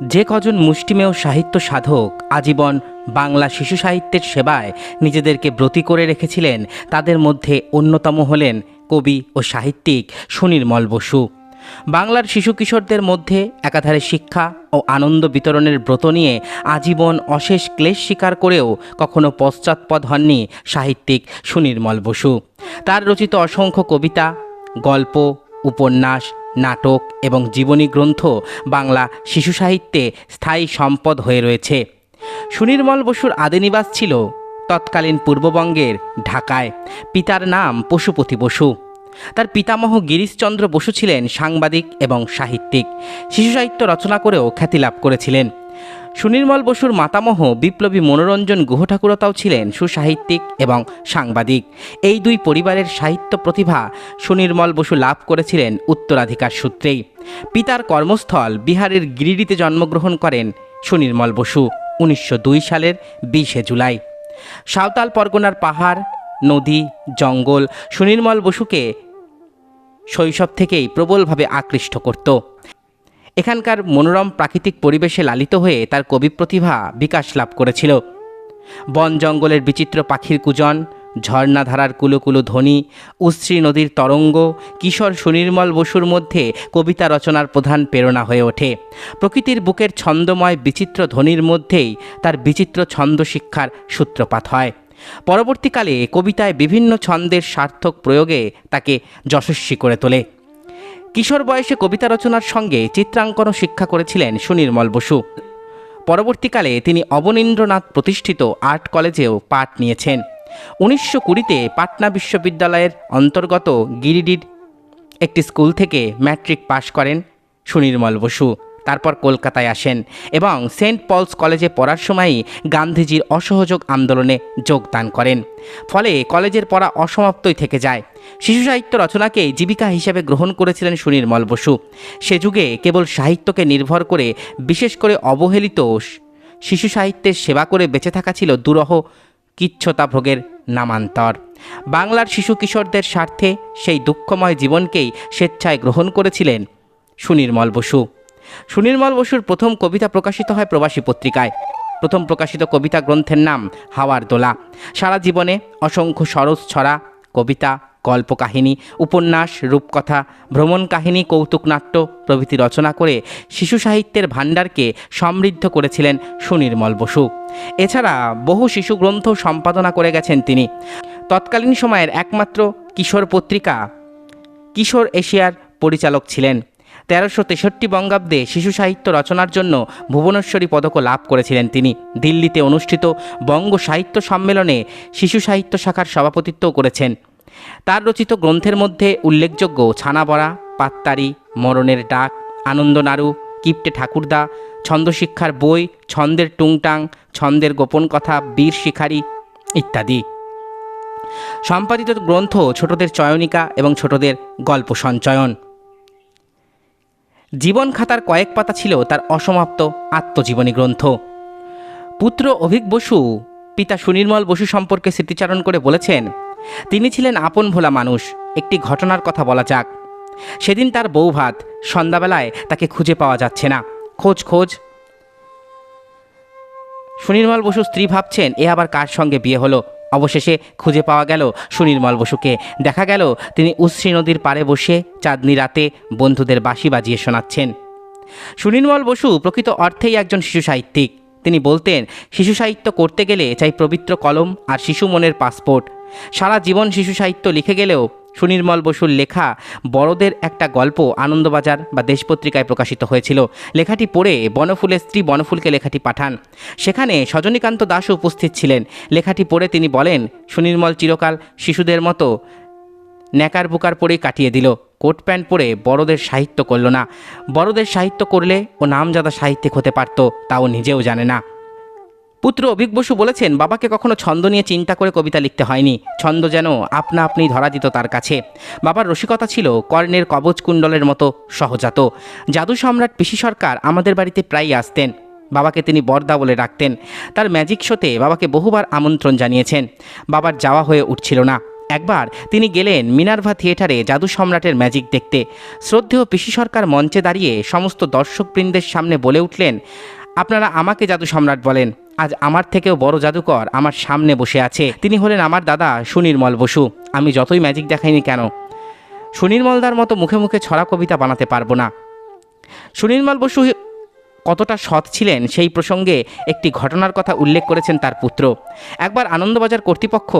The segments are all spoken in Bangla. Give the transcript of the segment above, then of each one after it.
যে কজন মুষ্টিমেয় সাহিত্য সাধক আজীবন বাংলা শিশু সাহিত্যের সেবায় নিজেদেরকে ব্রতী করে রেখেছিলেন, তাদের মধ্যে অন্যতম হলেন কবি ও সাহিত্যিক সুনির্মল বসু। বাংলার শিশু কিশোরদের মধ্যে একাধারে শিক্ষা ও আনন্দ বিতরণের ব্রত নিয়ে আজীবন অশেষ ক্লেশ স্বীকার করেও কখনো পশ্চাৎপদ হননি সাহিত্যিক সুনির্মল বসু। তার রচিত অসংখ্য কবিতা, গল্প, উপন্যাস নাটক এবং জীবনী গ্রন্থ বাংলা শিশু সাহিত্যে স্থায়ী সম্পদ হয়ে রয়েছে। সুনির্মল বসুর আদিনিবাস ছিল তৎকালীন পূর্ববঙ্গের ঢাকায়। পিতার নাম পশুপতি বসু। তার পিতামহ গিরিশচন্দ্র বসু ছিলেন সাংবাদিক এবং সাহিত্যিক। শিশু সাহিত্য রচনা করেও খ্যাতি লাভ করেছিলেন। সুনির্মল বসুর মাতামহ বিপ্লবী মনোরঞ্জন গুহঠাকুরতাও ছিলেন সুসাহিত্যিক এবং সাংবাদিক। এই দুই পরিবারের সাহিত্য প্রতিভা সুনির্মল বসু লাভ করেছিলেন উত্তরাধিকার সূত্রেই। পিতার কর্মস্থল বিহারের গিরিডিতে জন্মগ্রহণ করেন সুনির্মল বসু উনিশশো দুই সালের বিশে জুলাই। সাঁওতাল পরগনার পাহাড়, নদী, জঙ্গল সুনির্মল বসুকে শৈশব থেকেই প্রবলভাবে আকৃষ্ট করত। এখানকার মনোরম প্রাকৃতিক পরিবেশে লালিত হয়ে তার কবি প্রতিভা বিকাশ লাভ করেছিল। বন জঙ্গলের বিচিত্র পাখির কুজন, ঝর্ণাধারার কুলুকুলু ধ্বনি, উশ্রী নদীর তরঙ্গ, কিশোর সুনির্মল বসুর মধ্যে কবিতা রচনার প্রধান প্রেরণা হয়ে ওঠে। প্রকৃতির বুকের ছন্দময় বিচিত্র ধ্বনির মধ্যেই তার বিচিত্র ছন্দ শিক্ষার সূত্রপাত হয়। পরবর্তীকালে কবিতায় বিভিন্ন ছন্দের সার্থক প্রয়োগে তাকে যশস্বী করে তোলে। কিশোর বয়সে কবিতা রচনার সঙ্গে চিত্রাঙ্কন শিক্ষা করেছিলেন সুনির্মল বসু। পরবর্তীকালে তিনি অবনীন্দ্রনাথ প্রতিষ্ঠিত আর্ট কলেজেও পাঠ নিয়েছেন। উনিশশো কুড়িতে পাটনা বিশ্ববিদ্যালয়ের অন্তর্গত গিরিডির একটি স্কুল থেকে ম্যাট্রিক পাশ করেন সুনির্মল বসু। তারপর কলকাতায় আসেন এবং সেন্ট পলস কলেজে পড়ার সময়ই গান্ধীজির অসহযোগ আন্দোলনে যোগদান করেন। ফলে কলেজের পড়া অসমাপ্তই থেকে যায়। শিশু সাহিত্য রচনাকে জীবিকা হিসেবে গ্রহণ করেছিলেন সুনির্মল বসু। সে যুগে কেবল সাহিত্যকে নির্ভর করে, বিশেষ করে অবহেলিত শিশু সাহিত্যের সেবা করে বেঁচে থাকা ছিল দুরহ কিচ্ছতা ভোগের নামান্তর। বাংলার শিশু কিশোরদের স্বার্থে সেই দুঃখময় জীবনকেই স্বেচ্ছায় গ্রহণ করেছিলেন সুনির্মল বসু। সুনির্মল বসুর প্রথম কবিতা প্রকাশিত হয় প্রবাসী পত্রিকায়। প্রথম প্রকাশিত কবিতা গ্রন্থের নাম হাওয়ার দোলা। সারা জীবনে অসংখ্য সরস ছড়া, কবিতা গল্পকাহিনী উপন্যাস, রূপকথা, ভ্রমণ কাহিনী কৌতুকনাট্য প্রভৃতি রচনা করে শিশু সাহিত্যের ভাণ্ডারকে সমৃদ্ধ করেছিলেন সুনির্মল বসু। এছাড়া বহু শিশু গ্রন্থ সম্পাদনা করে গেছেন তিনি। তৎকালীন সময়ের একমাত্র কিশোর পত্রিকা কিশোর এশিয়ার পরিচালক ছিলেন। তেরোশো তেষট্টি বঙ্গাব্দে শিশু সাহিত্য রচনার জন্য ভুবনেশ্বরী পদকও লাভ করেছিলেন তিনি। দিল্লিতে অনুষ্ঠিত বঙ্গ সাহিত্য সম্মেলনে শিশু সাহিত্য শাখার সভাপতিত্বও করেছেন। তার রচিত গ্রন্থের মধ্যে উল্লেখযোগ্য ছানাবড়া, পাত্তারি, মরণের ডাক আনন্দ আনন্দনাড়ু, কিপ্টে ঠাকুরদা, ছন্দশিক্ষার বই, ছন্দের টুংটাং, ছন্দের গোপন কথা, বীর শিখারি ইত্যাদি। সম্পাদিত গ্রন্থ ছোটদের চয়নিকা এবং ছোটদের গল্প সঞ্চয়ন। জীবন খাতার কয়েক পাতা ছিল তার অসমাপ্ত আত্মজীবনী গ্রন্থ। পুত্র অভিক বসু, পিতা সুনির্মল বসু সম্পর্কে স্মৃতিচারণ করে বলেছেন, তিনি ছিলেন আপন ভোলা মানুষ, একটি ঘটনার কথা বলা যাক। সেদিন তার বউ ভাত, সন্ধ্যাবেলায় তাকে খুঁজে পাওয়া যাচ্ছে না। খোঁজ খোঁজ। সুনির্মল বসু স্ত্রী ভাবছেন, এ আবার কার সঙ্গে বিয়ে হলো? অবশেষে খুঁজে পাওয়া গেল সুনির্মল বসুকে। দেখা গেল তিনি উশ্রী নদীর পাড়ে বসে চাঁদনি রাতে বন্ধুদের বাসি বাজিয়ে শোনাচ্ছেন। সুনির্মল বসু প্রকৃত অর্থেই একজন শিশু সাহিত্যিক। তিনি বলতেন, শিশু সাহিত্য করতে গেলে চাই পবিত্র কলম আর শিশু মনের পাসপোর্ট। সারা জীবন শিশু সাহিত্য লিখে গেলেও সুনির্মল বসুর লেখা বড়দের একটা গল্প আনন্দবাজার বা দেশপত্রিকায় প্রকাশিত হয়েছিল। লেখাটি পড়ে বনফুলের স্ত্রী বনফুলকে লেখাটি পাঠান। সেখানে সজনীকান্ত দাসও উপস্থিত ছিলেন। লেখাটি পড়ে তিনি বলেন, সুনির্মল চিরকাল শিশুদের মতো ন্যাকার বুকার পরেই কাটিয়ে দিল। কোট প্যান্ট পরে বড়দের সাহিত্য করল না। বড়দের সাহিত্য করলে ও নামজাদা সাহিত্যিক হতে পারত তাও নিজেও জানে না। পুত্র অভিক বসু বলেছেন, বাবাকে কখনো ছন্দ নিয়ে চিন্তা করে কবিতা লিখতে হয়নি। ছন্দ যেন আপনা আপনি ধরা দিত তার কাছে। বাবার রসিকতা ছিল কর্ণের কবচ কুণ্ডলের মতো সহজাত। জাদু সম্রাট পিসি সরকার আমাদের বাড়িতে প্রায়ই আসতেন। বাবাকে তিনি বরদা বলে ডাকতেন। তার ম্যাজিক শোতে বাবাকে বহুবার আমন্ত্রণ জানিয়েছেন। বাবার যাওয়া হয়ে উঠছিল না। একবার তিনি গেলেন মিনার্ভা থিয়েটারে জাদু সম্রাটের ম্যাজিক দেখতে। শ্রদ্ধেয় পিসি সরকার মঞ্চে দাঁড়িয়ে সমস্ত দর্শকবৃন্দের সামনে বলে উঠলেন আপনারা আমাকে জাদু সম্রাট বলেন। আজ আমার থেকেও বড় জাদুকর আমার সামনে বসে আছে। তিনি হলেন আমার দাদা সুনির্মল বসু। আমি যতই ম্যাজিক দেখাইনি কেন, সুনির্মলদার মতো মুখে মুখে ছড়া কবিতা বানাতে পারব না। সুনির্মল বসু কতটা সৎ ছিলেন সেই প্রসঙ্গে একটি ঘটনার কথা উল্লেখ করেছেন তার পুত্র। একবার আনন্দবাজার কর্তৃপক্ষ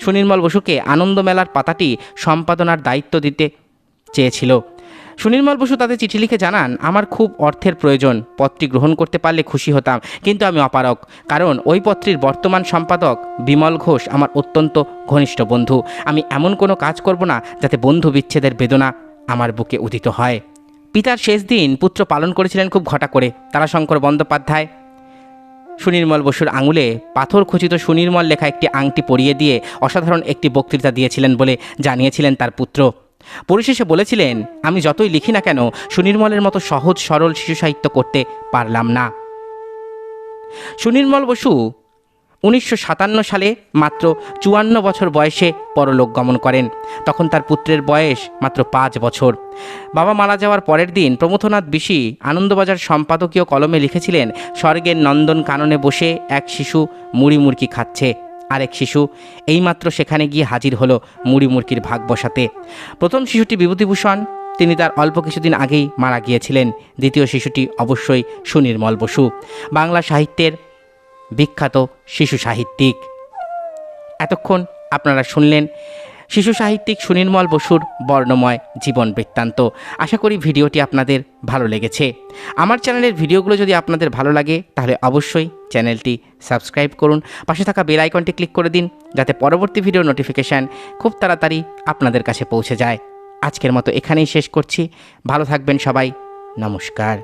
সুনির্মল বসুকে আনন্দমেলার পাতাটি সম্পাদনার দায়িত্ব দিতে চেয়েছিল। সুনির্মল বসু তাদের চিঠি লিখে জানান, আমার খুব অর্থের প্রয়োজন পত্রটি গ্রহণ করতে পারলে খুশি হতাম, কিন্তু আমি অপারক কারণ ওই পত্রীর বর্তমান সম্পাদক বিমল ঘোষ আমার অত্যন্ত ঘনিষ্ঠ বন্ধু। আমি এমন কোনো কাজ করব না যাতে বন্ধু বিচ্ছেদের বেদনা আমার বুকে উদিত হয়। পিতার শেষ দিন পুত্র পালন করেছিলেন খুব ঘটা করে, তারাশঙ্কর বন্দ্যোপাধ্যায়। সুনির্মল বসুর আঙুলে পাথর খচিত সুনির্মল লেখা একটি আংটি পরিয়ে দিয়ে অসাধারণ একটি বক্তৃতা দিয়েছিলেন বলে জানিয়েছিলেন তার পুত্র। পরিশেষে বলেছিলেন, আমি যতই লিখি না কেন, সুনির্মলের মতো সহজ, সরল শিশু সাহিত্য করতে পারলাম না। সুনির্মল বসু উনিশশো সাতান্ন সালে মাত্র চুয়ান্ন বছর বয়সে পরলোক গমন করেন। তখন তার পুত্রের বয়স মাত্র পাঁচ বছর। বাবা মারা যাওয়ার পরের দিন প্রমথনাথ বিশি আনন্দবাজার সম্পাদকীয় কলমে লিখেছিলেন, স্বর্গের নন্দন কাননে বসে এক শিশু মুড়ি মুরকি খাচ্ছে। আরেক শিশু এইমাত্র সেখানে গিয়ে হাজির হলো মুড়ি মুরকির ভাগ বসাতে। প্রথম শিশুটি বিভূতিভূষণ, তিনি তার অল্প কিছুদিন আগেই মারা গিয়েছিলেন। দ্বিতীয় শিশুটি অবশ্যই সুনির্মল বসু, বাংলা সাহিত্যের বিখ্যাত শিশু সাহিত্যিক। এতক্ষণ আপনারা শুনলেন শিশু সাহিত্যিক সুনির্মল বসুর বর্ণময় জীবন বৃত্তান্ত। আশা করি ভিডিওটি আপনাদের ভালো লেগেছে। আমার চ্যানেলের ভিডিওগুলো যদি আপনাদের ভালো লাগে, তাহলে অবশ্যই চ্যানেলটি সাবস্ক্রাইব করুন। পাশে থাকা বেল আইকনটি ক্লিক করে দিন, যাতে পরবর্তী ভিডিও নোটিফিকেশান খুব তাড়াতাড়ি আপনাদের কাছে পৌঁছে যায়। আজকের মতো এখানেই শেষ করছি। ভালো থাকবেন সবাই। নমস্কার।